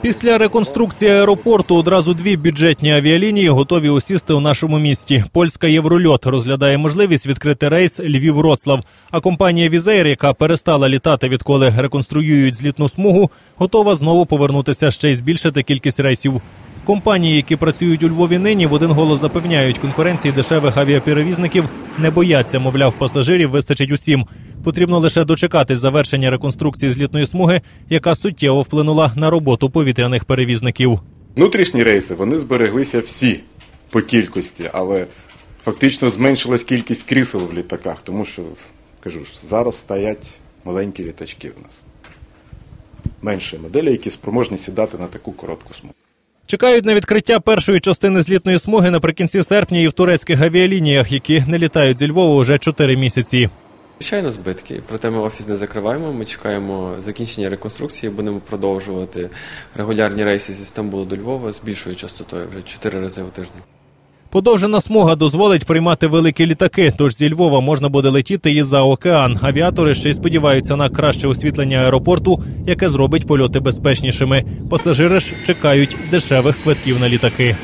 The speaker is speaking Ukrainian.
Після реконструкції аеропорту одразу дві бюджетні авіалінії готові усісти у нашому місті. Польська Єврольот розглядає можливість відкрити рейс Львів-Вроцлав. А компанія Візеєр, яка перестала літати, відколи реконструюють злітну смугу, готова знову повернутися ще й збільшити кількість рейсів. Компанії, які працюють у Львові нині, в один голос запевняють, конкуренції дешевих авіаперевізників не бояться, мовляв, пасажирів вистачить усім. Потрібно лише дочекатись завершення реконструкції злітної смуги, яка суттєво вплинула на роботу повітряних перевізників. Внутрішні рейси вони збереглися всі по кількості, але фактично зменшилась кількість крісел в літаках, тому що кажу ж, зараз стоять маленькі літачки в нас. Менші моделі, які спроможні сідати на таку коротку смугу. Чекають на відкриття першої частини злітної смуги наприкінці серпня і в турецьких авіалініях, які не літають зі Львова уже 4 місяці. Звичайно, збитки. Проте ми офіс не закриваємо. Ми чекаємо закінчення реконструкції. Будемо продовжувати регулярні рейси зі Стамбулу до Львова з більшою частотою вже 4 рази у тиждень. Подовжена смуга дозволить приймати великі літаки, тож зі Львова можна буде летіти і за океан. Авіатори ще й сподіваються на краще освітлення аеропорту, яке зробить польоти безпечнішими. Пасажири ж чекають дешевих квитків на літаки.